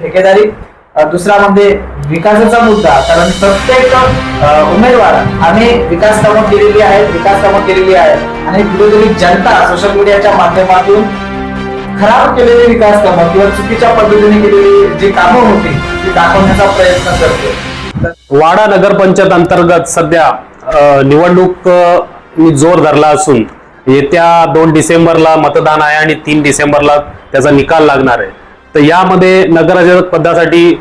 ठेकेदारी. दुसरा म्हणजे विकासाचा मुद्दा. कारण प्रत्येक उमेदवार आम्ही विकास कामं केलेली आहेत विकास कामं केलेली आहेत. आणि कुठेतरी जनता सोशल मीडियाच्या माध्यमातून खराब केलेली विकास कामं किंवा चुकीच्या पद्धतीने केलेली जी कामं होती ती दाखवण्याचा प्रयत्न करते तर वाडा नगरपंचायत अंतर्गत सध्या निवडणूक जोर धरला असून येत्या दोन डिसेंबरला मतदान आहे आणि तीन डिसेंबरला त्याचा निकाल लागणार आहे. तर यामध्ये नगराध्यक्ष पदासाठी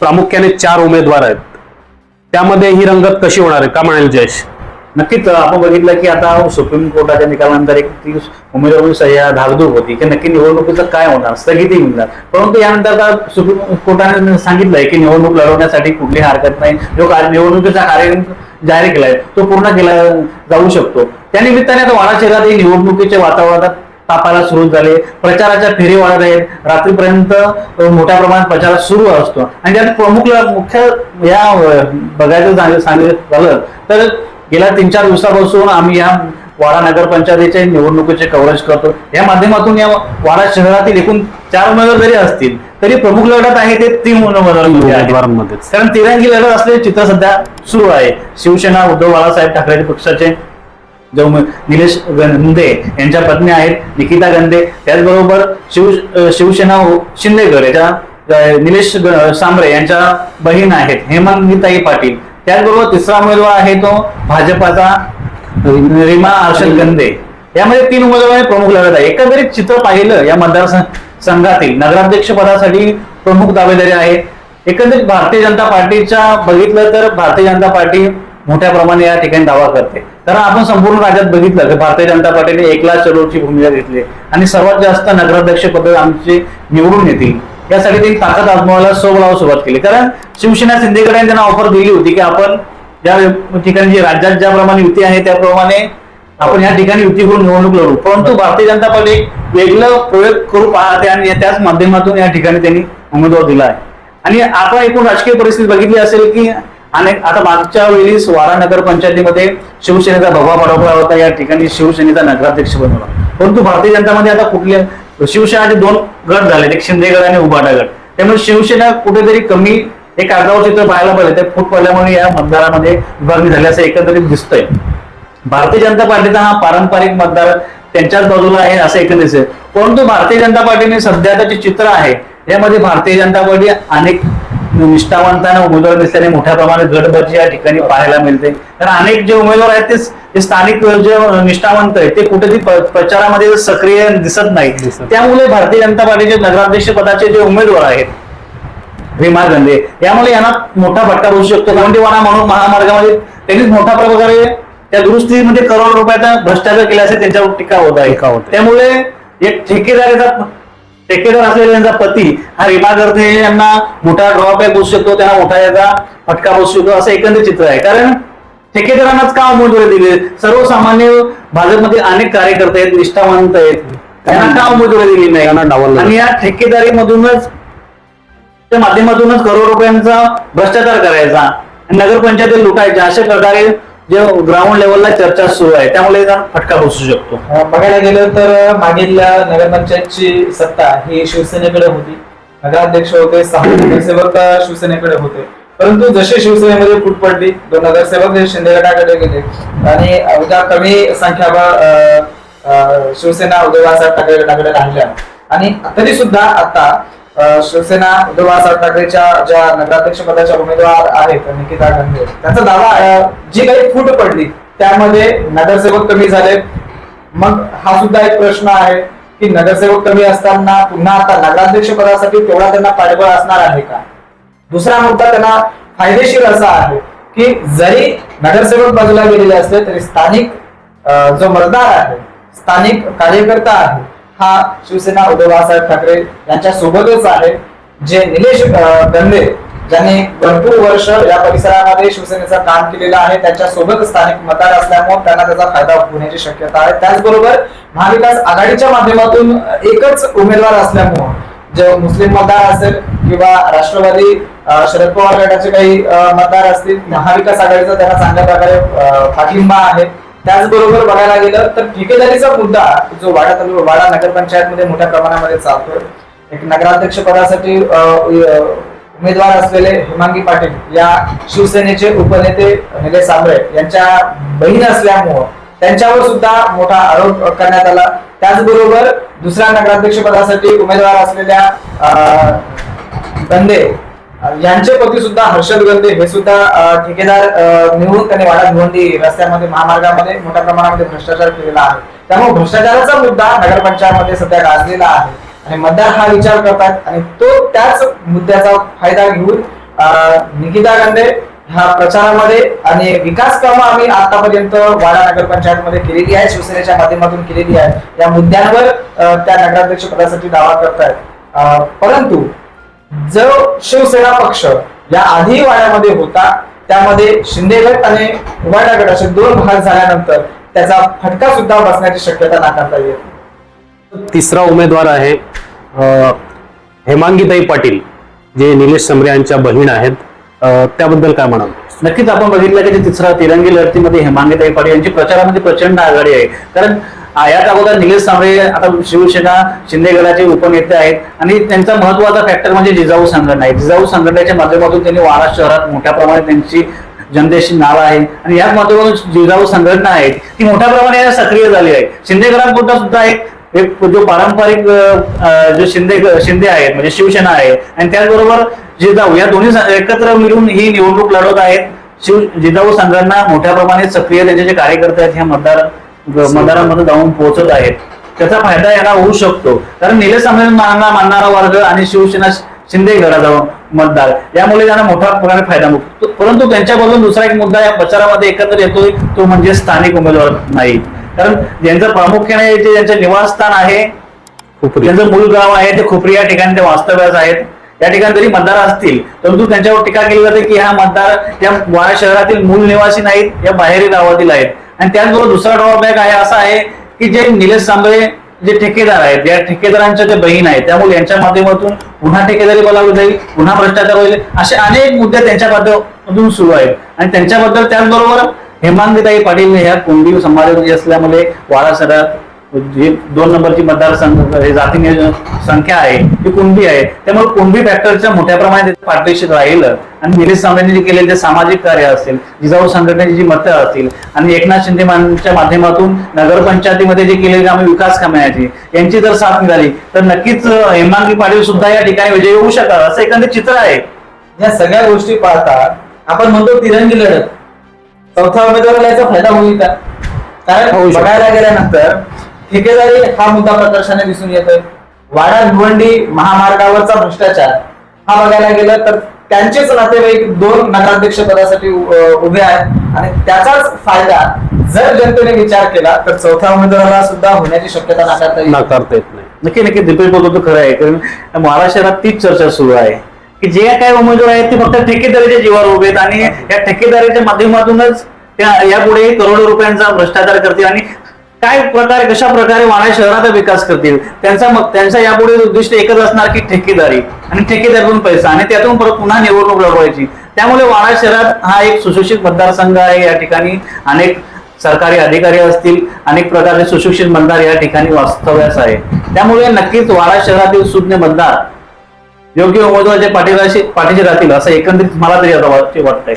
प्रामुख्याने चार उमेदवार आहेत. त्यामध्ये ही रंगत कशी होणार आहे? का म्हणाल जयश? नक्कीच आपण बघितलं की आता सुप्रीम कोर्टाच्या निकालानंतर एक ती उमेदवारी सह्या धागधूक होती की नक्की निवडणुकीचं काय होणार? स्थगिती मिळणार परंतु यानंतर आता सुप्रीम कोर्टाने सांगितलंय की निवडणूक लढवण्यासाठी कुठलीही हरकत नाही. जो निवडणुकीचा कार्यक्रम जाहीर केलाय तो पूर्ण केला जाऊ शकतो. त्या निमित्ताने आता वाडा शहरात निवडणुकीच्या वातावरणात तापायला सुरू झाले. प्रचाराच्या फेरी वाढत आहेत. रात्रीपर्यंत मोठ्या प्रमाणात प्रचार सुरू असतो. आणि त्यात प्रमुख मुख्य या बघायचं झालं सांगितलं झालं तर गेल्या तीन चार दिवसापासून आम्ही या वाडा नगरपंचायतीचे निवडणुकीचे कव्हरेज करतो. या माध्यमातून या वाडा शहरातील एकूण चार उमेदवार जरी असतील तरी प्रमुख लढत आहे ते तीन उमेदवार उमेदवारांमध्येच. कारण तिरंगी लढत असलेले चित्र सध्या सुरू आहे. शिवसेना उद्धव बाळासाहेब ठाकरे पक्षाचे जो निलेश गंदे यांच्या पत्नी आहेत निकिता गंदे त्याचबरोबर शिव शिवसेना हो, शिंदेकर याच्या निलेश सांबरे यांच्या बहीण आहेत हेमंतीताई पाटील. त्याचबरोबर तिसरा उमेदवार आहे तो भाजपाचा रिमा हर्षद गंदे यामध्ये तीन उमेदवार प्रमुख लढत आहे. एकंदरीत चित्र पाहिलं या मतदारसंघातील नगराध्यक्ष पदासाठी प्रमुख दावेदारी आहे. एकंदरीत भारतीय जनता पार्टीच्या बघितलं तर भारतीय जनता पार्टी मोठ्या प्रमाणे या ठिकाणी दावा करते. कारण आपण संपूर्ण राज्यात बघितलं की भारतीय जनता पार्टीने एकला चलोची भूमिका घेतली आणि सर्वात जास्त नगराध्यक्ष पद आमचे निवडून येतील. यासाठी त्यांनी ताकद आजमावायला सोबळावर सुरुवात केली. कारण शिवसेना शिंदेकडे त्यांना ऑफर दिली होती की आपण ज्या ठिकाणी जी राज्यात ज्याप्रमाणे युती आहे त्याप्रमाणे आपण या ठिकाणी युती करून निवडणूक लढू. परंतु भारतीय जनता पार्टी एक वेगळं प्रयोग करू पाहते आणि त्याच माध्यमातून या ठिकाणी त्यांनी उमेदवार दिला आहे. आणि आपण एकूण राजकीय परिस्थिती बघितली असेल की आणि आता मागच्या वेळी वारा नगर पंचायतीमध्ये शिवसेनेचा भगवा पडवला होता. या ठिकाणी शिवसेनेचा नगराध्यक्ष बनवला परंतु भारतीय जनतामध्ये आता कुठल्या शिवसेनाचे दोन गट झाले एक शिंदेगड आणि उबाटा गट. त्यामुळे शिवसेना कुठेतरी कमी एक आगाव चित्र पाहायला पाहिजे ते फूट पडल्यामुळे या मतदारामध्ये विभागणी झाली असं एकंदरीत दिसतंय. भारतीय जनता पार्टीचा हा पारंपरिक मतदार त्यांच्याच बाजूला आहे असं एकंदरीत आहे. परंतु भारतीय जनता पार्टीने सध्या जे चित्र आहे यामध्ये भारतीय जनता पार्टी अनेक निष्ठावंतांना उमेदवार दिसल्याने मोठ्या प्रमाणात गटबाजी या ठिकाणी पाहायला मिळते कारण अनेक जे उमेदवार आहेत ते स्थानिक जे निष्ठावंत आहेत ते कुठेतरी प्रचारामध्ये सक्रिय दिसत नाही. त्यामुळे भारतीय जनता पार्टीचे नगराध्यक्ष पदाचे जे उमेदवार आहेत भीमा गंधे यामुळे यांना मोठा फटका बसू शकतो गवंडीवाडा म्हणून महामार्गामध्ये त्यांनीच मोठ्या प्रकारे त्या दुरुस्तीमध्ये करोड रुपयाचा भ्रष्टाचार केला असेल त्यांच्यावर टीका होत आहे टीका होत आहे. त्यामुळे एक ठेकेदारीचा ठेकेदार असलेला त्यांचा पती हा रीमा गर्दे यांना मोठा ड्रॉबॅक बसू शकतो त्यांना मोठा याचा फटका बसू शकतो असं एकंदरीत चित्र आहे. कारण ठेकेदारांनाच का उमेदवारी दिली? सर्वसामान्य भाजपमध्ये अनेक कार्यकर्ते आहेत निष्ठावंत आहेत. त्यांना का उमेदवारी दिली नाही. आणि या ठेकेदारीमधूनच त्या माध्यमातूनच करोड रुपयांचा भ्रष्टाचार करायचा. नगरपंचायती लुटायच्या अशा प्रकारे जे ग्राउंड लेवलला चर्चा सुरू आहे त्यामुळे फटका बसू शकतो. बघायला गेलं तर मागील नगरपंचायतची सत्ता ही शिवसेनेकडे होती. नगराध्यक्ष होते सहा नगरसेवक शिवसेनेकडे होते. परंतु जशी शिवसेनेमध्ये फूट पडली दोन नगरसेवक हे शिंदे गटाकडे गेले. आणि अवघ्या कमी संख्याबळ शिवसेना उद्धव ठाकरे गटाकडे राहिल्या. आणि तरी सुद्धा आता शिवसेना उद्धव बाळासाहेब ठाकरेच्या ज्या नगराध्यक्ष पदाच्या उमेदवार आहेत निकिता गंधे त्यांचा दावा जी काही फूट पडली त्यामध्ये नगरसेवक कमी झाले मग हा सुद्धा एक प्रश्न आहे की नगरसेवक कमी असताना पुन्हा आता नगराध्यक्ष पदासाठी तेवढा त्यांना पाठबळ असणार आहे का? दुसरा मुद्दा त्यांना फायदेशीर असा आहे की जरी नगरसेवक बाजूला गेलेले असले तरी स्थानिक जो मतदार आहे स्थानिक कार्यकर्ता आहे हा शिवसेना उद्धव बाळासाहेब ठाकरे यांच्या सोबतच आहे जे निलेश गंदे ज्यांनी भरपूर वर्ष या परिसरामध्ये शिवसेनेचं काम केलेलं आहे त्यांच्यासोबत स्थानिक मतदार असल्यामुळे त्यांना त्याचा फायदा होण्याची शक्यता आहे. त्याचबरोबर महाविकास आघाडीच्या माध्यमातून एकच उमेदवार असल्यामुळं जे मुस्लिम मतदार असेल किंवा राष्ट्रवादी शरद पवार गटाचे काही मतदार असतील महाविकास आघाडीचा त्यांना चांगल्या प्रकारे पाठिंबा आहे. त्याचबरोबर बघायला गेलं तर ठेकेदारीचा मुद्दा जो वाडा तालुका वाडा नगरपंचायतमध्ये मोठ्या प्रमाणामध्ये चालतोय. एक नगराध्यक्ष पदासाठी उमेदवार असलेले हेमांगी पाटील या शिवसेनेचे उपनेते निलेश सांबळे यांच्या बहीण असल्यामुळं त्यांच्यावर सुद्धा मोठा आरोप करण्यात आला. त्याचबरोबर दुसऱ्या नगराध्यक्ष पदासाठी उमेदवार असलेल्या बंदे यांचे पती सुद्धा हर्षद गंदे हे सुद्धा ठेकेदार अ, निवडून त्यांनी वाडा भिवंडी रस्त्यामध्ये महामार्गामध्ये मोठ्या प्रमाणामध्ये भ्रष्टाचार केलेला आहे. त्यामुळे भ्रष्टाचाराचा मुद्दा नगरपंचायतमध्ये सध्या गाजलेला आहे. आणि मतदार हा विचार करतात आणि तो त्याच मुद्द्याचा फायदा घेऊन निकिता गांधे ह्या प्रचारामध्ये आणि विकास कामं आम्ही आतापर्यंत वाडा नगरपंचायतमध्ये केलेली आहे शिवसेनेच्या माध्यमातून केलेली आहे या मुद्द्यांवर त्या नगराध्यक्ष पदासाठी दावा करतायत. परंतु जो शिवसेना पक्ष या आधी वाड्यामध्ये होता त्यामध्ये शिंदे गट आणि वाडा गट असे दोन भाग झाल्यानंतर त्याचा फटका सुद्धा बसण्याची शक्यता नाकारता येते तिसरा उमेदवार आहे अ, हेमांगीताई पाटील जे निलेश समरे यांच्या बहीण आहेत. त्याबद्दल काय म्हणाल? नक्कीच आपण बघितलं की तिसरा तिरंगी लढतीमध्ये हेमांगीताई पाटील यांची प्रचारामध्ये प्रचंड आघाडी आहे. कारण आ, यात अगोदर निलेश सांबळे आता शिवसेना शिंदे गटाचे उपनेते आहेत. आणि त्यांचा महत्त्वाचा फॅक्टर म्हणजे जिजाऊ संघटना आहे. जिजाऊ संघटनेच्या माध्यमातून त्यांनी वारा शहरात मोठ्या प्रमाणात त्यांची जनतेशी नाव आहे. आणि याच माध्यमातून जिजाऊ संघटना आहे ती मोठ्या प्रमाणात सक्रिय झाली आहे. शिंदे गटांपुरता सुद्धा एक एक जो पारंपरिक जो शिंदे शिंदे आहेत म्हणजे शिवसेना आहे. आणि त्याचबरोबर जिजाऊ या दोन्ही एकत्र मिळून ही निवडणूक लढवत आहेत. शिव जिजाऊ संघटना मोठ्या प्रमाणात सक्रिय त्यांचे जे कार्यकर्ते आहेत ह्या मतदार मतदारांमध्ये जाऊन पोहोचत आहेत. त्याचा फायदा यांना होऊ शकतो. कारण निलेश मानना मानणारा वर्ग आणि शिवसेना शिंदे गटाचा मतदार. यामुळे त्यांना मोठ्या प्रकारे फायदा होतो परंतु त्यांच्यापासून दुसरा एक मुद्दा या प्रचारामध्ये एकत्र येतोय तो म्हणजे स्थानिक उमेदवार नाही. कारण ज्यांचं प्रामुख्याने जे ज्यांचं निवासस्थान आहे खूप त्यांचं मूळ गाव आहे ते खोपरी या ठिकाणी ते वास्तव्यास आहेत. या ठिकाणी जरी मतदार असतील. परंतु त्यांच्यावर टीका केली जाते की हा मतदार या शहरातील मूळ निवासी नाहीत या बाहेरील गावातील आहेत. आणि त्याचबरोबर दुसरा ड्रॉबॅक आहे असा आहे की जे निलेश सांबळे जे ठेकेदार आहेत या ठेकेदारांच्या ते बहीण आहेत त्यामुळे यांच्या माध्यमातून पुन्हा ठेकेदारी बोलावली जाईल पुन्हा भ्रष्टाचार होईल असे अनेक मुद्दे त्यांच्या माध्यमातून सुरू आहेत. आणि त्यांच्याबद्दल त्याचबरोबर हेमांगीताई पाटील ह्या कुंडी समाजामध्ये असल्यामुळे वाडा जी दोन नंबरची मतदारसंघ हे जाती संख्या आहे ती कुणबी आहे. त्यामुळे कुणबी फॅक्टरच्या मोठ्या प्रमाणात पाठीशी राहिलं आणि निलेश सांबळेंनी जे केलेले सामाजिक कार्य असेल जिजाऊ संघटनेची जी मतं असतील आणि एकनाथ शिंदे माध्यमातून नगरपंचायतीमध्ये जे केलेले आम्ही विकास कामाची यांची जर साथ मिळाली तर नक्कीच हेमांगी पाटील सुद्धा या ठिकाणी विजयी होऊ शकतात असं एखादं चित्र आहे. या सगळ्या गोष्टी पाहता आपण म्हणतो तिरंगी लढत. चौथा उमेदवाराला याचा फायदा होईल का? कारण. बघायला गेल्यानंतर ठेकेदारी हा मुद्दा प्रकर्षाने दिसून येतोय. वाडा भिवंडी महामार्गावरचा भ्रष्टाचार. हा बघायला गेलं तर त्यांचेच नातेवाईक दोन नगराध्यक्ष पदासाठी उभे आहेत. आणि त्याचाच फायदा जर जनतेने विचार केला तर चौथ्या उमेदवाराला सुद्धा होण्याची शक्यता नाकारता नाकारता येत नाही. नक्की नक्की दीपेश बोलतो तो खरं आहे. कारण महाराष्ट्रात तीच चर्चा सुरू आहे. की जे काय उमेदवार आहेत ते फक्त ठेकेदारीच्या जीवावर उभे आहेत. आणि या ठेकेदारीच्या माध्यमातूनच त्या यापुढे करोडो रुपयांचा भ्रष्टाचार करतील. आणि काय प्रकारे कशा प्रकारे वाणा शहराचा विकास करतील? त्यांचा मग त्यांचा यापुढे उद्दिष्ट एकच असणार की ठेकेदारी. आणि ठेकेदारीतून पैसा. आणि त्यातून परत पुन्हा निवडणूक लढवायची. त्यामुळे वाणा शहरात हा एक सुशिक्षित मतदारसंघ आहे या ठिकाणी. अनेक सरकारी अधिकारी असतील. अनेक प्रकारचे सुशिक्षित मतदार या ठिकाणी वास्तव्यास आहे. त्यामुळे नक्कीच वाडा शहरातील सुज्ञ मतदार योग्य उमेदवाराच्या पाठीशी पाठीशी राहतील असं एकंदरीत मला तरी आता वाटतंय.